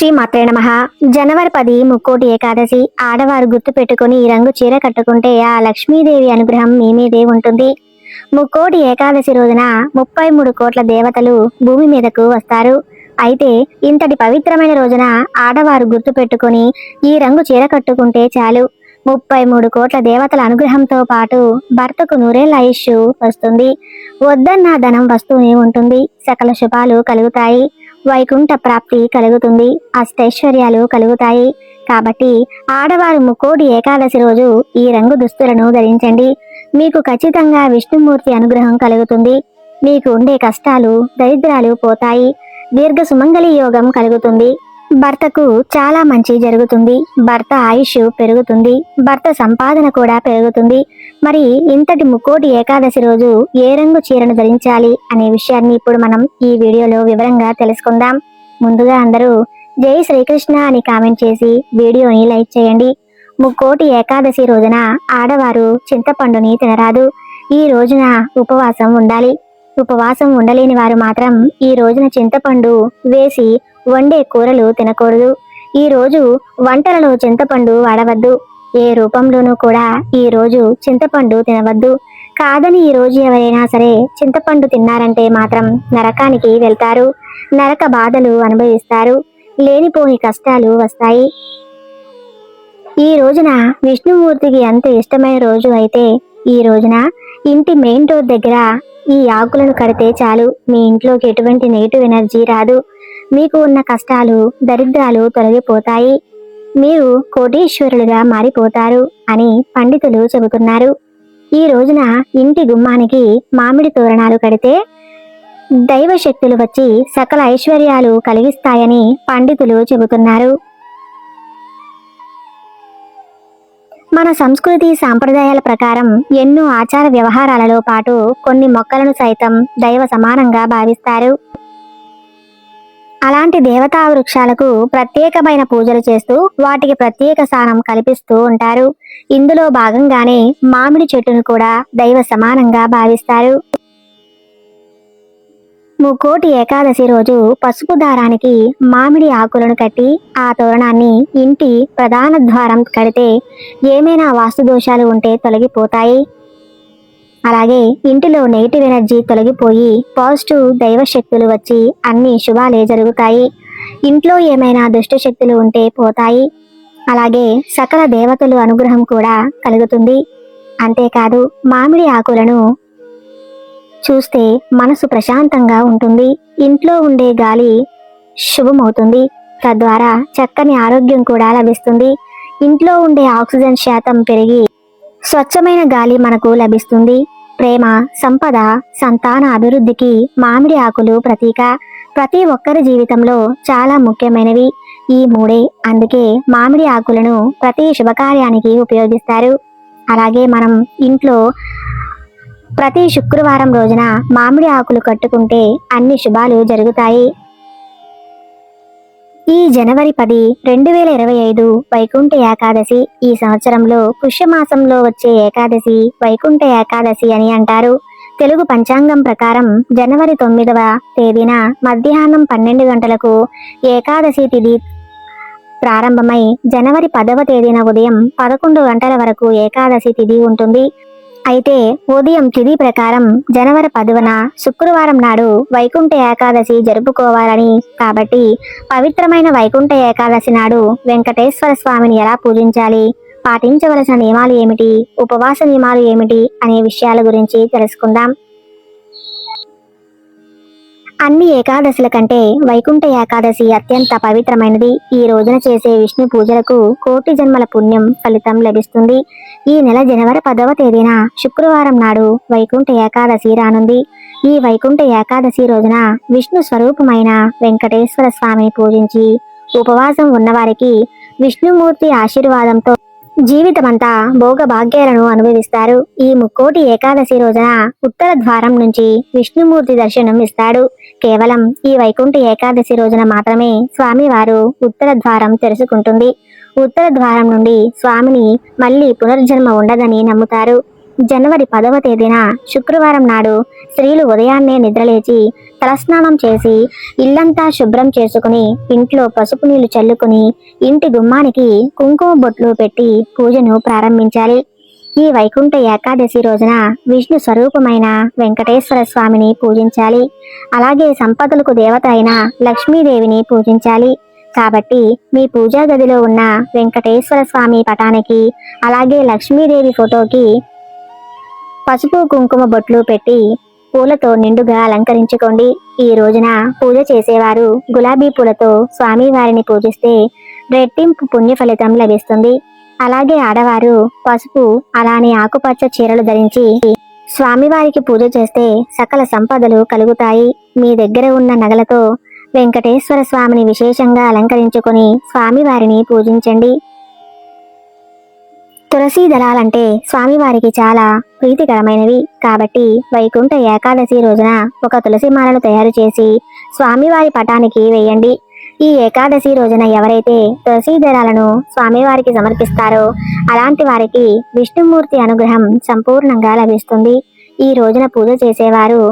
శ్రీ మాత్రే నమ. జనవరి పది ముక్కోటి ఏకాదశి. ఆడవారు గుర్తు పెట్టుకుని ఈ రంగు చీర కట్టుకుంటే ఆ లక్ష్మీదేవి అనుగ్రహం మీ మీదే ఉంటుంది. ముక్కోటి ఏకాదశి రోజున ముప్పై మూడు కోట్ల దేవతలు భూమి మీదకు వస్తారు. అయితే ఇంతటి పవిత్రమైన రోజున ఆడవారు గుర్తు పెట్టుకుని ఈ రంగు చీర కట్టుకుంటే చాలు. ముప్పై మూడు కోట్ల దేవతల అనుగ్రహంతో పాటు భర్తకు నూరేళ్ళ ఆయుష్ వస్తుంది. వద్దన్న ధనం వస్తూనే ఉంటుంది. సకల శుభాలు కలుగుతాయి. వైకుంఠ ప్రాప్తి కలుగుతుంది. అష్టైశ్వర్యాలు కలుగుతాయి. కాబట్టి ఆడవారు ముక్కోటి ఏకాదశి రోజు ఈ రంగు దుస్తులను ధరించండి. మీకు ఖచ్చితంగా విష్ణుమూర్తి అనుగ్రహం కలుగుతుంది. మీకు ఉండే కష్టాలు దరిద్రాలు పోతాయి. దీర్ఘ సుమంగళి యోగం కలుగుతుంది. భర్తకు చాలా మంచి జరుగుతుంది. భర్త ఆయుష్ పెరుగుతుంది. భర్త సంపాదన కూడా పెరుగుతుంది. మరి ఇంతటి ముక్కోటి ఏకాదశి రోజు ఏ రంగు చీరను ధరించాలి అనే విషయాన్ని ఇప్పుడు మనం ఈ వీడియోలో వివరంగా తెలుసుకుందాం. ముందుగా అందరూ జై శ్రీకృష్ణ అని కామెంట్ చేసి వీడియోని లైక్ చేయండి. ముక్కోటి ఏకాదశి రోజున ఆడవారు చింతపండుని తినరాదు. ఈ రోజున ఉపవాసం ఉండాలి. ఉపవాసం ఉండలేని వారు మాత్రం ఈ రోజున చింతపండు వేసి వండే కూరలు తినకూడదు. ఈ రోజు వంటలలో చింతపండు వాడవద్దు. ఏ రూపంలోనూ కూడా ఈ రోజు చింతపండు తినవద్దు. కాదని ఈ రోజు ఎవరైనా సరే చింతపండు తిన్నారంటే మాత్రం నరకానికి వెళ్తారు. నరక బాధలు అనుభవిస్తారు. లేనిపోని కష్టాలు వస్తాయి. ఈ రోజున విష్ణుమూర్తికి అంత ఇష్టమైన రోజు అయితే ఈ రోజున ఇంటి మెయిన్ డోర్ దగ్గర ఈ ఆకులను కడితే చాలు. మీ ఇంట్లోకి ఎటువంటి నెగిటివ్ ఎనర్జీ రాదు. మీకు ఉన్న కష్టాలు దరిద్రాలు తొలగిపోతాయి. మీరు కోటీశ్వరులుగా మారిపోతారు అని పండితులు చెబుతున్నారు. ఈ రోజున ఇంటి గుమ్మానికి మామిడి తోరణాలు కడితే దైవ శక్తులు వచ్చి సకల ఐశ్వర్యాలు కలిగిస్తాయని పండితులు చెబుతున్నారు. మన సంస్కృతి సాంప్రదాయాల ప్రకారం ఎన్నో ఆచార వ్యవహారాలలో పాటు కొన్ని మొక్కలను సైతం దైవ సమానంగా భావిస్తారు. అలాంటి దేవతా వృక్షాలకు ప్రత్యేకమైన పూజలు చేస్తూ వాటికి ప్రత్యేక స్థానం కల్పిస్తూ ఉంటారు. ఇందులో భాగంగానే మామిడి చెట్టును కూడా దైవ సమానంగా భావిస్తారు. ముకోటి ఏకాదశి రోజు పసుపు దారానికి మామిడి ఆకులను కట్టి ఆ తోరణాన్ని ఇంటి ప్రధాన ద్వారం కడితే ఏమైనా వాస్తు దోషాలు ఉంటే తొలగిపోతాయి. అలాగే ఇంటిలో నెగిటివ్ ఎనర్జీ తొలగిపోయి పాజిటివ్ దైవ శక్తులు వచ్చి అన్ని శుభాలే జరుగుతాయి. ఇంట్లో ఏమైనా దుష్ట శక్తులు ఉంటే పోతాయి. అలాగే సకల దేవతలు అనుగ్రహం కూడా కలుగుతుంది. అంతేకాదు మామిడి ఆకులను చూస్తే మనసు ప్రశాంతంగా ఉంటుంది. ఇంట్లో ఉండే గాలి శుభమవుతుంది. తద్వారా చక్కని ఆరోగ్యం కూడా లభిస్తుంది. ఇంట్లో ఉండే ఆక్సిజన్ శాతం పెరిగి స్వచ్ఛమైన గాలి మనకు లభిస్తుంది. ప్రేమ సంపద సంతాన అభివృద్ధికి మామిడి ఆకులు ప్రతీక. ప్రతి ఒక్కరి జీవితంలో చాలా ముఖ్యమైనవి. ఈ మూడే అందుకే మామిడి ఆకులను ప్రతి శుభకార్యానికి ఉపయోగిస్తారు. అలాగే మనం ఇంట్లో ప్రతి శుక్రవారం రోజున మామిడి ఆకులు కట్టుకుంటే అన్ని శుభాలు జరుగుతాయి. ఈ జనవరి పది రెండు వేల ఇరవై ఐదు వైకుంఠ ఏకాదశి ఈ సంవత్సరంలో పుష్యమాసంలో వచ్చే ఏకాదశి వైకుంఠ ఏకాదశి అని అంటారు. తెలుగు పంచాంగం ప్రకారం జనవరి తొమ్మిదవ తేదీన మధ్యాహ్నం పన్నెండు గంటలకు ఏకాదశి తిథి ప్రారంభమై జనవరి పదవ తేదీన ఉదయం పదకొండు గంటల వరకు ఏకాదశి తిథి ఉంటుంది. అయితే ఉదయం తిథి ప్రకారం జనవరి పదవన శుక్రవారం నాడు వైకుంఠ ఏకాదశి జరుపుకోవాలని కాబట్టి పవిత్రమైన వైకుంఠ ఏకాదశి నాడు వెంకటేశ్వర స్వామిని ఎలా పూజించాలి? పాటించవలసిన నియమాలు ఏమిటి? ఉపవాస నియమాలు ఏమిటి? అనే విషయాల గురించి తెలుసుకుందాం. అన్ని ఏకాదశుల కంటే వైకుంఠ ఏకాదశి అత్యంత పవిత్రమైనది. ఈ రోజున చేసే విష్ణు పూజలకు కోటి జన్మల పుణ్యం ఫలితం లభిస్తుంది. ఈ నెల జనవరి పదవ తేదీన శుక్రవారం నాడు వైకుంఠ ఏకాదశి రానుంది. ఈ వైకుంఠ ఏకాదశి రోజున విష్ణు స్వరూపమైన వెంకటేశ్వర స్వామిని పూజించి ఉపవాసం ఉన్నవారికి విష్ణుమూర్తి ఆశీర్వాదంతో జీవితమంతా భోగభాగ్యాలను అనుభవిస్తారు. ఈ ముక్కోటి ఏకాదశి రోజున ఉత్తర ద్వారం నుంచి విష్ణుమూర్తి దర్శనం ఇస్తాడు. కేవలం ఈ వైకుంఠ ఏకాదశి రోజున మాత్రమే స్వామివారు ఉత్తర ద్వారం తెరుచుకుంటుంది. ఉత్తర ద్వారం నుండి స్వామిని మళ్ళీ పునర్జన్మ ఉండదని నమ్ముతారు. జనవరి పదవ తేదీన శుక్రవారం నాడు స్త్రీలు ఉదయాన్నే నిద్రలేచి తలస్నానం చేసి ఇల్లంతా శుభ్రం చేసుకుని ఇంట్లో పసుపు నీళ్ళు చల్లుకుని ఇంటి గుమ్మానికి కుంకుమ బొట్లు పెట్టి పూజను ప్రారంభించాలి. ఈ వైకుంఠ ఏకాదశి రోజున విష్ణు స్వరూపమైన వెంకటేశ్వర స్వామిని పూజించాలి. అలాగే సంపదలకు దేవత అయిన లక్ష్మీదేవిని పూజించాలి. కాబట్టి మీ పూజా గదిలో ఉన్న వెంకటేశ్వర స్వామి పటానికి అలాగే లక్ష్మీదేవి ఫోటోకి పసుపు కుంకుమ బొట్లు పెట్టి పూలతో నిండుగా అలంకరించుకోండి. ఈ రోజున పూజ చేసేవారు గులాబీ పూలతో స్వామివారిని పూజిస్తే రెట్టింపు పుణ్య ఫలితం లభిస్తుంది. అలాగే ఆడవారు పసుపు అలానే ఆకుపచ్చ చీరలు ధరించి స్వామివారికి పూజ చేస్తే సకల సంపదలు కలుగుతాయి. మీ దగ్గర ఉన్న నగలతో వెంకటేశ్వర స్వామిని విశేషంగా అలంకరించుకొని స్వామివారిని పూజించండి. తులసీ దళాలంటే స్వామివారికి చాలా ప్రీతికరమైనవి. కాబట్టి వైకుంఠ ఏకాదశి రోజున ఒక తులసి మాలను తయారు చేసి స్వామివారి పటానికి వేయండి. ఈ ఏకాదశి రోజున ఎవరైతే తులసీ దళాలను స్వామివారికి సమర్పిస్తారో అలాంటి వారికి విష్ణుమూర్తి అనుగ్రహం సంపూర్ణంగా లభిస్తుంది. ఈ రోజున పూజ చేసేవారు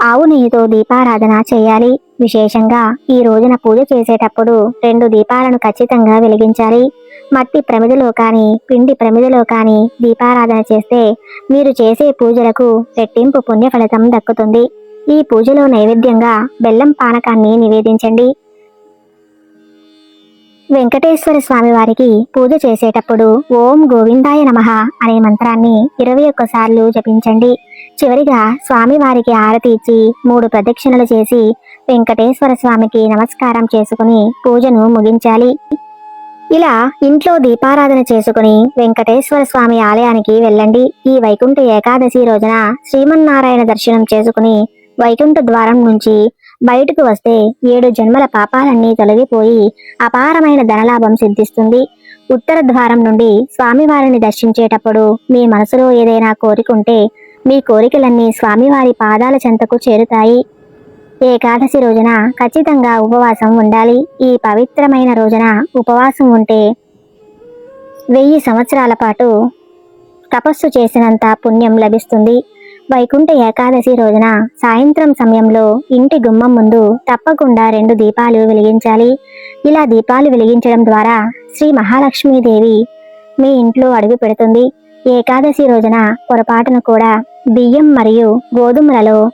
ఆవు నెయ్యితో దీపారాధన చేయాలి. విశేషంగా ఈ రోజున పూజ చేసేటప్పుడు రెండు దీపాలను ఖచ్చితంగా వెలిగించాలి. మట్టి ప్రమిదలో కానీ పిండి ప్రమిదలో కానీ దీపారాధన చేస్తే మీరు చేసే పూజలకు రెట్టింపు పుణ్య ఫలితం దక్కుతుంది. ఈ పూజలో నైవేద్యంగా బెల్లం పానకాన్ని నివేదించండి. వెంకటేశ్వర స్వామి వారికి పూజ చేసేటప్పుడు ఓం గోవిందాయ నమః అనే మంత్రాన్ని ఇరవై ఒక్కసార్లు జపించండి. చివరిగా స్వామివారికి ఆరతి ఇచ్చి మూడు ప్రదక్షిణలు చేసి వెంకటేశ్వర స్వామికి నమస్కారం చేసుకుని పూజను ముగించాలి. ఇలా ఇంట్లో దీపారాధన చేసుకుని వెంకటేశ్వర స్వామి ఆలయానికి వెళ్ళండి. ఈ వైకుంఠ ఏకాదశి రోజున శ్రీమన్నారాయణ దర్శనం చేసుకుని వైకుంఠ ద్వారం నుంచి బయటకు వస్తే ఏడు జన్మల పాపాలన్నీ తొలగిపోయి అపారమైన ధనలాభం సిద్ధిస్తుంది. ఉత్తర ద్వారం నుండి స్వామివారిని దర్శించేటప్పుడు మీ మనసులో ఏదైనా కోరికుంటే మీ కోరికలన్నీ స్వామివారి పాదాల చెంతకు చేరుతాయి. ఏకాదశి రోజున ఖచ్చితంగా ఉపవాసం ఉండాలి. ఈ పవిత్రమైన రోజున ఉపవాసం ఉంటే వెయ్యి సంవత్సరాల పాటు తపస్సు చేసినంత పుణ్యం లభిస్తుంది. వైకుంఠ ఏకాదశి రోజున సాయంత్రం సమయంలో ఇంటి గుమ్మం ముందు తప్పకుండా రెండు దీపాలు వెలిగించాలి. ఇలా దీపాలు వెలిగించడం ద్వారా శ్రీ మహాలక్ష్మీదేవి మీ ఇంట్లో అడుగు పెడుతుంది. ఏకాదశి రోజున పొరపాటున కూడా బియ్యం మరియు గోధుమలలో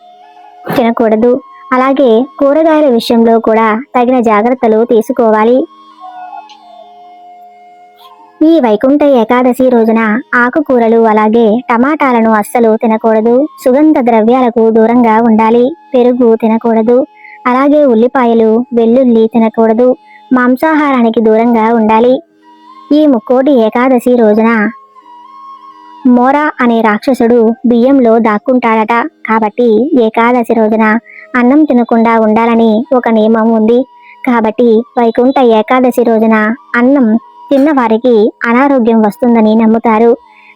తినకూడదు. అలాగే కూరగాయల విషయంలో కూడా తగిన జాగ్రత్తలు తీసుకోవాలి. ఈ వైకుంఠ ఏకాదశి రోజున ఆకుకూరలు అలాగే టమాటాలను అస్సలు తినకూడదు. సుగంధ ద్రవ్యాలకు దూరంగా ఉండాలి. పెరుగు తినకూడదు. అలాగే ఉల్లిపాయలు వెల్లుల్లి తినకూడదు. మాంసాహారానికి దూరంగా ఉండాలి. ఈ ముక్కోటి ఏకాదశి రోజున మోరా అనే రాక్షసుడు బియ్యంలో దాక్కుంటాడట. కాబట్టి ఏకాదశి రోజున అన్నం తినకుండా ఉండాలని ఒక నియమం ఉంది. కాబట్టి వైకుంఠ ఏకాదశి రోజున అన్నం తిన్నవారికి అనారోగ్యం వస్తుందని నమ్ముతారు.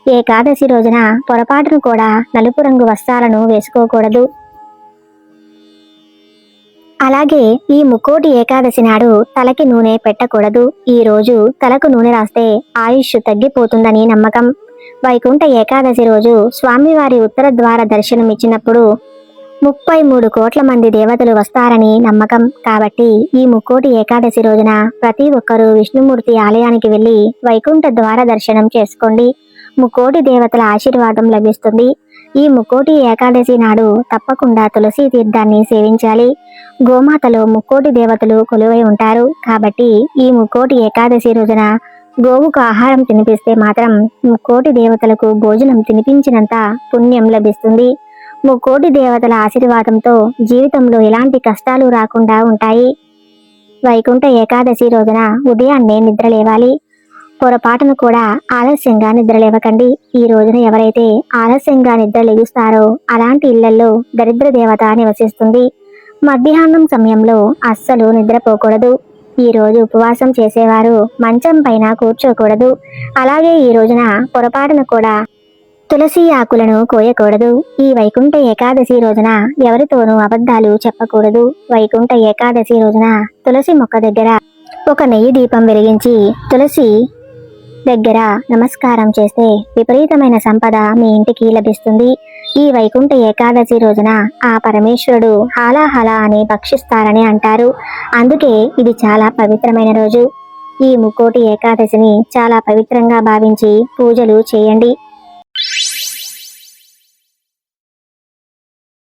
ఏకాదశి రోజున పొరపాటును కూడా నలుపు రంగు వస్త్రాలను వేసుకోకూడదు. అలాగే ఈ ముక్కోటి ఏకాదశి నాడు తలకి నూనె పెట్టకూడదు. ఈ రోజు తలకు నూనె రాస్తే ఆయుష్ తగ్గిపోతుందని నమ్మకం. వైకుంఠ ఏకాదశి రోజు స్వామివారి ఉత్తర ద్వార దర్శనమిచ్చినప్పుడు ముప్పై మూడు కోట్ల మంది దేవతలు వస్తారని నమ్మకం. కాబట్టి ఈ ముక్కోటి ఏకాదశి రోజున ప్రతి ఒక్కరూ విష్ణుమూర్తి ఆలయానికి వెళ్ళి వైకుంఠ ద్వార దర్శనం చేసుకోండి. ముక్కోటి దేవతల ఆశీర్వాదం లభిస్తుంది. ఈ ముక్కోటి ఏకాదశి నాడు తప్పకుండా తులసి తీర్థాన్ని సేవించాలి. గోమాతలో ముక్కోటి దేవతలు కొలువై ఉంటారు. కాబట్టి ఈ ముక్కోటి ఏకాదశి రోజున గోవుకు ఆహారం తినిపిస్తే మాత్రం ముక్కోటి దేవతలకు భోజనం తినిపించినంత పుణ్యం లభిస్తుంది. ముక్కోటి దేవతల ఆశీర్వాదంతో జీవితంలో ఎలాంటి కష్టాలు రాకుండా ఉంటాయి. వైకుంఠ ఏకాదశి రోజున ఉదయాన్నే నిద్రలేవాలి పొరపాటును కూడా ఆలస్యంగా నిద్రలేవకండి ఈ రోజున ఎవరైతే ఆలస్యంగా నిద్రలేగుస్తారో అలాంటి ఇళ్ళలో దరిద్ర దేవత నివసిస్తుంది. మధ్యాహ్నం సమయంలో అస్సలు నిద్రపోకూడదు. ఈరోజు రోజు ఉపవాసం చేసేవారు మంచం పైన కూర్చోకూడదు. అలాగే ఈ రోజున పొరపాటున కూడా తులసి ఆకులను కోయకూడదు. ఈ వైకుంఠ ఏకాదశి రోజున ఎవరితోనూ అబద్ధాలు చెప్పకూడదు. వైకుంఠ ఏకాదశి రోజున తులసి మొక్క దగ్గర ఒక నెయ్యి దీపం వెలిగించి తులసి దగ్గర నమస్కారం చేస్తే విపరీతమైన సంపద మీ ఇంటికి లభిస్తుంది. ఈ వైకుంఠ ఏకాదశి రోజున ఆ పరమేశ్వరుడు హాలాహల అని భక్షిస్తారని అంటారు. అందుకే ఇది చాలా పవిత్రమైన రోజు. ఈ ముక్కోటి ఏకాదశిని చాలా పవిత్రంగా భావించి పూజలు చేయండి.